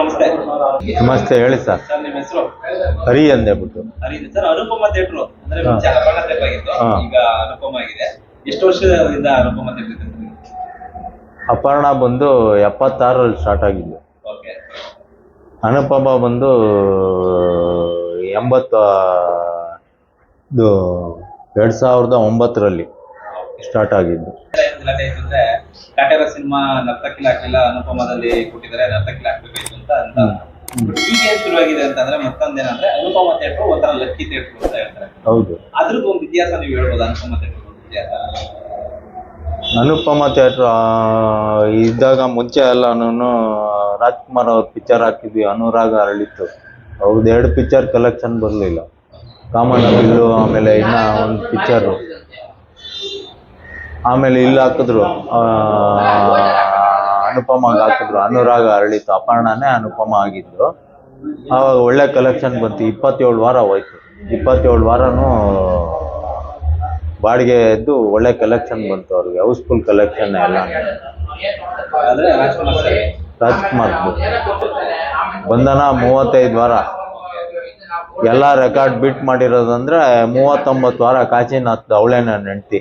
ನಮಸ್ತೆ. ನಮಸ್ತೆ ಹೇಳಿ ಸರ್. ಸರ್ ನಿಮ್ಮ ಹೆಸರು? ಹರಿ ಅಂದೇಬಿಟ್ಟು. ಹರಿ ಸರ್ ಅನುಪಮ ಥಿಯೇಟ್ರು ಅಂದ್ರೆ ಮುಂಚೆ ಅಪರ್ಣ ಥಿಯೇಟರ್ ಆಗಿತ್ತು. ಹಾ. ಈಗ ಅನುಪಮ ಆಗಿದೆ. ಎಷ್ಟು ವರ್ಷದಿಂದ ಅನುಪಮ ಥಿಯೇಟರ್ ಇದೆ ಅಪರ್ಣ ಬಂದು ಎಪ್ಪತ್ತಾರಲ್ಲಿ ಸ್ಟಾರ್ಟ್ ಆಗಿದ್ದು. ಓಕೆ. ಅನುಪಮ ಬಂದು ಎಂಬತ್ತ ಇದು ಎರಡು ಸಾವಿರದ ಒಂಬತ್ತರಲ್ಲಿ ಸ್ಟಾರ್ಟ್ ಆಗಿದ್ದು. ಗಲಾಟೆ ಅಂದ್ರೆ ಕಾಟೇರ ಸಿನಿಮಾ ನರ್ತಕಿಲ್ಲ ಹಾಕಲಿಲ್ಲ ಅನುಪಮದಲ್ಲಿ ಕೊಟ್ಟಿದ್ದಾರೆ. ನರ್ತಕಿಲ್ಲ ಹಾಕ್ಬೇಕಾಯ್ತು ಅಂತ ಅಂತ ಈಗ ಏನ್ ಶುರುವಾಗಿದೆ ಅಂತಂದ್ರೆ ಮತ್ತೊಂದೇನಂದ್ರೆ ಅನುಪಮ ಥಿಯೇಟರ್ ಒಂಥರ ಲಕ್ಕಿ ಥಿಯೇಟರ್ ಅಂತ ಹೇಳ್ತಾರೆ. ಹೌದು. ಅದ್ರದ್ದು ಒಂದು ಇತಿಹಾಸ ನೀವು ಹೇಳ್ಬೋದು? ಅನುಪಮ ಥಿಯೇಟರ್ ಇತಿಹಾಸ. ಅನುಪಮ ಥಿಯೇಟ್ರ್ ಇದ್ದಾಗ ಮುಂಚೆ ಎಲ್ಲಾನು ರಾಜ್ಕುಮಾರ್ ಅವ್ರ ಪಿಕ್ಚರ್ ಹಾಕಿದ್ವಿ ಅನುರಾಗ ಅರಳಿತ್ತು. ಅವ್ರದ್ದು ಎರಡು ಪಿಕ್ಚರ್ ಕಲೆಕ್ಷನ್ ಬರಲಿಲ್ಲ. ಕಾಮನ್ ಬಿಲ್ಲು ಆಮೇಲೆ ಇನ್ನ ಒಂದು ಪಿಕ್ಚರು ಆಮೇಲೆ ಇಲ್ಲಿ ಹಾಕಿದ್ರು ಆ, ಅನುಪಮಾಗ್ ಹಾಕಿದ್ರು ಅನುರಾಗ ಅರಳಿತ್ತು ಅಪರ್ಣನೇ ಅನುಪಮ ಆಗಿದ್ರು ಅವಾಗ ಒಳ್ಳೆ ಕಲೆಕ್ಷನ್ ಬಂತು. ಇಪ್ಪತ್ತೇಳು ವಾರ ಹೋಯ್ತು. ಇಪ್ಪತ್ತೇಳು ವಾರನೂ ಬಾಡಿಗೆ ಎದ್ದು ಒಳ್ಳೆ ಕಲೆಕ್ಷನ್ ಬಂತು ಅವ್ರಿಗೆ. ಹೌಸ್ಫುಲ್ ಕಲೆಕ್ಷನ್ ಎಲ್ಲ. ರಾಜ್ಕುಮಾರ್ ಬಂಧನ ಮೂವತ್ತೈದು ವಾರ. ಎಲ್ಲ ರೆಕಾರ್ಡ್ ಬಿಟ್ ಮಾಡಿರೋದಂದ್ರೆ ಮೂವತ್ತೊಂಬತ್ತು ವಾರ ಕಾಚಿನಾಥ್ ಅವಳೇ ನನ್ನ ಹೆಂಡ್ತಿ.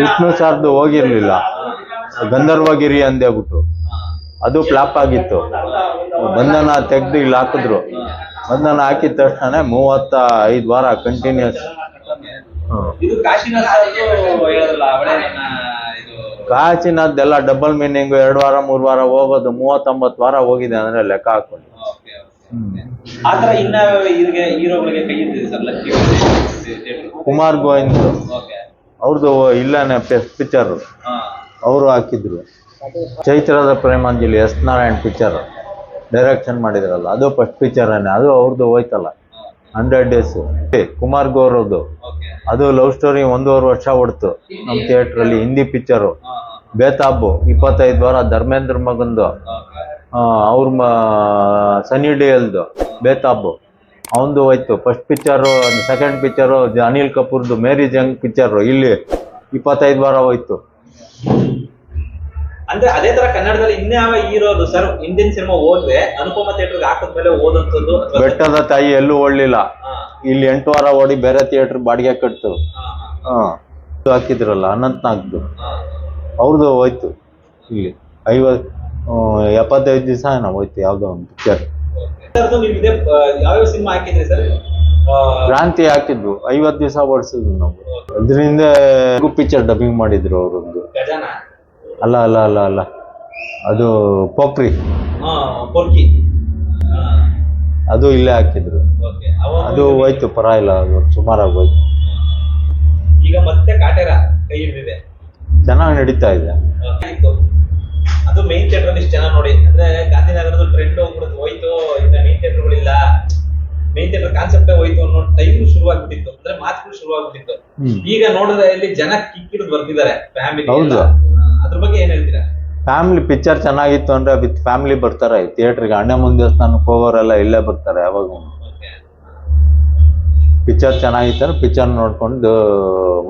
ವಿಷ್ಣು ಸಾರ್ದು ಹೋಗಿರ್ಲಿಲ್ಲ. ಗಂಧರ್ವಗಿರಿ ಅಂದೇಬಿಟ್ಟು ಅದು ಫ್ಲಾಪ್ ಆಗಿತ್ತು. ಬಂಧನ ತೆಗ್ದು ಇಲ್ಲಿ ಹಾಕಿದ್ರು. ಬಂಧನ ಹಾಕಿದ ತಕ್ಷಣ ಮೂವತ್ತ ಐದು ವಾರ ಕಂಟಿನ್ಯೂಸ್ ಎಲ್ಲ ಡಬಲ್ ಮೀನಿಂಗ್ ಎರಡು ವಾರ ಮೂರು ವಾರ ಹೋಗೋದು ಮೂವತ್ತೊಂಬತ್ತು ವಾರ ಹೋಗಿದೆ ಅಂದ್ರೆ ಲೆಕ್ಕ ಹಾಕೊಂಡು ಓಕೆ ಆತರ ಇನ್ನ ಇವ್ರಿಗೆ ಹೀರೋಗಳಿಗೆ ಕೈ ಇಟ್ಟಿದೆ ಸರ್ ಲಕ್ಕಿ ಕುಮಾರ್ ಗೋವಿಂದ್. ಅವ್ರದ್ದು ಇಲ್ಲನೇ ಪಿಕ್ಚರ್ ಅವರು ಹಾಕಿದ್ರು. ಚೈತ್ರದ Premanjali S Narayan picture direction ಮಾಡಿದ್ರಲ್ಲ ಅದು ಫಸ್ಟ್ ಪಿಕ್ಚರ್ ಅದು ಅವ್ರದ್ದು ಹೋಯ್ತಲ್ಲ. Hundred days. ಕುಮಾರ್ ಗೌರವ್ದು. ಅದು ಲವ್ ಸ್ಟೋರಿ ಒಂದೂವರೆ ವರ್ಷ ಹೊಡ್ತು ನಮ್ಮ ಥಿಯೇಟ್ರಲ್ಲಿ ಹಿಂದಿ ಪಿಕ್ಚರು. ಬೇತಾಬು ಇಪ್ಪತ್ತೈದು ವಾರ ಧರ್ಮೇಂದ್ರ ಮಗಂದು. ಅವ್ರ ಮ ಸನಿ ಡಿಯಲ್ದು ಬೇತಾಬು. ಅವನದು ಹೋಯ್ತು. First picture second picture Anil ಕಪೂರ್ದು Meri Jung picture ಇಲ್ಲಿ ಇಪ್ಪತ್ತೈದು ವಾರ ಹೋಯ್ತು. ಅಂದ್ರೆ ಅದೇ ತರ ಕನ್ನಡದಲ್ಲಿ ಇನ್ಯಾವ ಇರೋದು ಸರ್ ಹಿಂದಿನ ಸಿನಿಮಾ ಓದ್ವೆ ಅನುಪಮ ಥಿಯೇಟರ್ಗೆ ಹಾಕಿದ್ಮೇಲೆ ಓದಂತದ್ದು ಬೆಟ್ಟದ ತಾಯಿ ಎಲ್ಲೂ ಓಡ್ಲಿಲ್ಲ. ಇಲ್ಲಿ ಎಂಟು ವಾರ ಓಡಿ ಬೇರೆ ಥಿಯೇಟರ್ ಬಾಡಿಗೆ ಕಟ್ತು. ಹಾಕಿದ್ರಲ್ಲ ಅನಂತ್ ನಾಗ್ದು ಅವ್ರದ್ದು ಹೋಯ್ತು ಇಲ್ಲಿ. ಐವತ್ ಎಪ್ಪತ್ತೈದು ದಿವಸ ನಾವು ಹೋಯ್ತು ಯಾವ್ದೋ ಒಂದು ಪಿಕ್ಚರ್ ಸಿನಿಮಾ ಹಾಕಿದ್ರಿ ಸರ್ ಕ್ರಾಂತಿ ಹಾಕಿದ್ವು ಐವತ್ತು ದಿವಸ ಓಡಿಸಿದ್ವಿ ನಾವು. ಅದರಿಂದ ಪಿಕ್ಚರ್ ಡಬ್ಬಿಂಗ್ ಮಾಡಿದ್ರು ಅವರೊಂದು. ಅಲ್ಲ ಅಲ್ಲ ಅಲ್ಲ ಅಲ್ಲ. ಅದು ಪೋಕ್ರಿ ಅದು ಇಲ್ಲೇ ಹಾಕಿದ್ರು. ಅದು ಹೋಯ್ತು ಪರವಾಗಿಲ್ಲ ಅದು ಸುಮಾರಾಗಿ ಹೋಯ್ತು. ಈಗ ಮತ್ತೆ ಕಾಟೇರ ಕೈ ಹಿಡಿದಿದೆ? ಚೆನ್ನಾಗಿ ನಡೀತಾ ಇದೆ. ಅದು ಮೈನ್ ಥಿಯೇಟರ್ ಇಷ್ಟು ಜನ ನೋಡಿ. ಅಂದ್ರೆ ಗಾಂಧಿನಗರದ ಟ್ರೆಂಡ್ ಹೋಗ್ಬಿಡುದು ಹೋಯ್ತು ಈಗ ಮೈನ್ ಥಿಯೇಟರ್ಗಳಿಲ್ಲ ಮೈನ್ ಥಿಯೇಟರ್ ಕಾನ್ಸೆಪ್ಟೇ ಹೋಯ್ತು ಅನ್ನೋ ಟೈಮ್ ಶುರುವಾಗ್ಬಿಟ್ಟಿತ್ತು. ಅಂದ್ರೆ ಮಾತುಗಳು ಶುರುವಾಗ್ಬಿಟ್ಟಿತ್ತು. ಈಗ ನೋಡಿದ್ರೆ ಇಲ್ಲಿ ಜನ ಕಿಕ್ಕಿಡ್ ಬರ್ತಿದ್ದಾರೆ ಫ್ಯಾಮಿಲಿ. ಅದ್ರ ಬಗ್ಗೆ ಏನ್ ಹೇಳ್ತೀರಾ? ಫ್ಯಾಮಿಲಿ ಪಿಕ್ಚರ್ ಚೆನ್ನಾಗಿತ್ತು ಅಂದ್ರೆ ವಿತ್ ಫ್ಯಾಮಿಲಿ ಬರ್ತಾರೆ. ಥಿಯೇಟ್ರಿಗೆ ಮುಂದೆ ದೇವಸ್ಥಾನಕ್ಕೆ ಹೋಗೋರೆಲ್ಲ ಇಲ್ಲೇ ಬರ್ತಾರೆ ಯಾವಾಗ. ಪಿಕ್ಚರ್ ಚೆನ್ನಾಗಿತ್ತು ಅಂದ್ರೆ ಪಿಕ್ಚರ್ ನೋಡ್ಕೊಂಡು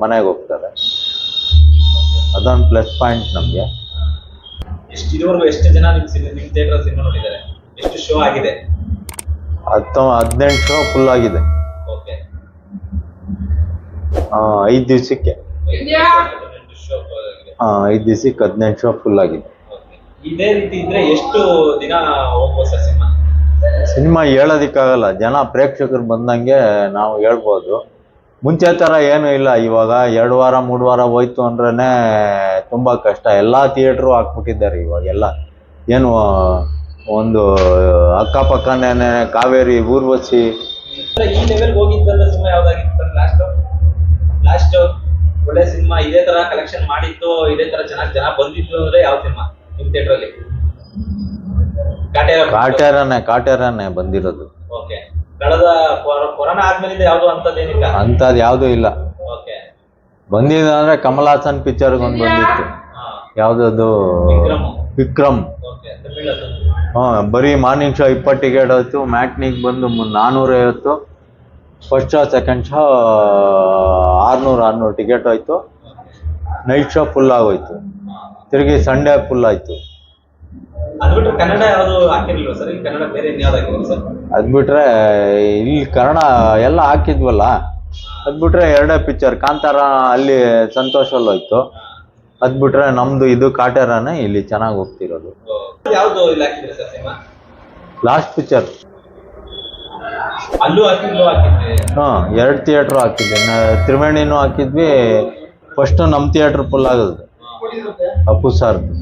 ಮನೆಗೆ ಹೋಗ್ತಾರೆ. ಅದೊಂದು ಪ್ಲಸ್ ಪಾಯಿಂಟ್ ನಮಗೆ. ಎಷ್ಟು ಇದುವರೆಗೂ ಎಷ್ಟು ಜನ ನಿಮ್ ಸಿನಿ- ನಿಮ್ ಥಿಯೇಟರ್ ಸಿನಿಮಾ ನೋಡಿದ್ದಾರೆ? ಎಷ್ಟು ಶೋ ಆಗಿದೆ? ಹತ್ತು ಹದಿನೆಂಟು ಶೋ ಫುಲ್ ಆಗಿದೆ. ಓಕೆ ಐದು ದಿವಸಕ್ಕೆ. ಐದು ದಿವಸಕ್ಕೆ ಹದಿನೆಂಟು ಶೋ ಫುಲ್ ಆಗಿದೆ. ಇದೇ ರೀತಿ ಇದ್ರೆ ಎಷ್ಟು ದಿನ ಹೋಗ್ಬೋದು ಸರ್ ಸಿನಿಮಾ? ಸಿನಿಮಾ ಹೇಳೋದಕ್ಕಾಗಲ್ಲ. ಜನ ಪ್ರೇಕ್ಷಕರು ಬಂದಂಗೆ ನಾವು ಹೇಳ್ಬೋದು. ಮುಂಚೆ ಥರ ಏನೂ ಇಲ್ಲ. ಇವಾಗ ಎರಡು ವಾರ ಮೂರು ವಾರ ಹೋಯ್ತು ಅಂದ್ರೇ ತುಂಬ ಕಷ್ಟ. ಎಲ್ಲ ಥಿಯೇಟ್ರು ಹಾಕ್ಬಿಟ್ಟಿದ್ದಾರೆ ಇವಾಗ ಎಲ್ಲ. ಏನು ಒಂದು ಅಕ್ಕಪಕ್ಕನೇ ಕಾವೇರಿ ಊರ್ವಶಿ. ಈ ಲೆವೆಲ್ ಹೋಗಿದ್ದಂತ ಸಿನಿಮಾ ಯಾವ್ದಾಗಿತ್ತು ಸರ್? ಲಾಸ್ಟ್ ಲಾಸ್ಟ್ ಸಿನಿಮಾ ಇದೇ ತರ ಕಲೆಕ್ಷನ್ ಮಾಡಿತ್ತು ಇದೇ ತರ ಚೆನ್ನಾಗಿ ಜನ ಬಂದಿತ್ತು ಅಂದ್ರೆ ಯಾವ ಸಿನಿಮಾ ನಿಮ್ ಥಿಯೇಟರ್ ಅಲ್ಲಿ? ಕಾಟೇರ ಕಾಟೇರನೇ ಕಾಟೇರನೇ ಬಂದಿರೋದು. ಓಕೆ ಕಳೆದ ಕೊರ- ಕೊರೋನಾ ಆದ್ಮೇಲಿಂದ ಯಾವ್ದು ಅಂತದೇನಿಲ್ಲ ಅಂತದ್ ಯಾವುದೂ ಇಲ್ಲ. ಓಕೆ ಬಂದಿದೆ ಅಂದ್ರೆ ಕಮಲ್ ಹಾಸನ್ ಪಿಕ್ಚರ್ಗೆ ಒಂದು ಬಂದಿತ್ತು. ಯಾವ್ದದು? ವಿಕ್ರಮ್. ಹ ಬರೀ ಮಾರ್ನಿಂಗ್ ಶೋ ಇಪ್ಪತ್ತು ಟಿಕೆಟ್ ಆಯ್ತು ಮ್ಯಾಟ್ನಿಗೆ ಬಂದು ಮು- ನಾನ್ನೂರೈವತ್ತು ಫಸ್ಟ್ ಶೋ ಸೆಕೆಂಡ್ ಶೋ ಆರುನೂರು ಆರುನೂರು ಟಿಕೆಟ್ ಹೋಯ್ತು. ನೈಟ್ ಶೋ ಫುಲ್ ಆಗೋಯ್ತು. ತಿರುಗಿ ಸಂಡೇ ಫುಲ್ ಆಯ್ತು. ಅದು ಬಿಟ್ರೆ ಇಲ್ಲಿ ಕನ್ನಡ ಅದ್ ಎಲ್ಲ ಹಾಕಿದ್ವಲ್ಲ ಅದ್ಬಿಟ್ರೆ ಎರಡೇ ಪಿಕ್ಚರ್ ಕಾಂತಾರ ಅಲ್ಲಿ ಸಂತೋಷಲ್ಲಿ ಹೋಯ್ತು. ಅದ್ಬಿಟ್ರೆ ನಮ್ದು ಇದು ಕಾಟೇರನೇ ಇಲ್ಲಿ ಚೆನ್ನಾಗಿ ಹೋಗ್ತಿರೋದು. ಲಾಸ್ಟ್ ಪಿಕ್ಚರ್ ಹಾ ಎರಡು ಥಿಯೇಟರ್ ಹಾಕಿದ್ವಿ. ತ್ರಿವೇಣಿನೂ ಹಾಕಿದ್ವಿ ಫಸ್ಟ್ ನಮ್ಮ ಥಿಯೇಟರ್ ಫುಲ್ ಆಗೋದು. ಅಪ್ಪು ಸಾರ್ದು.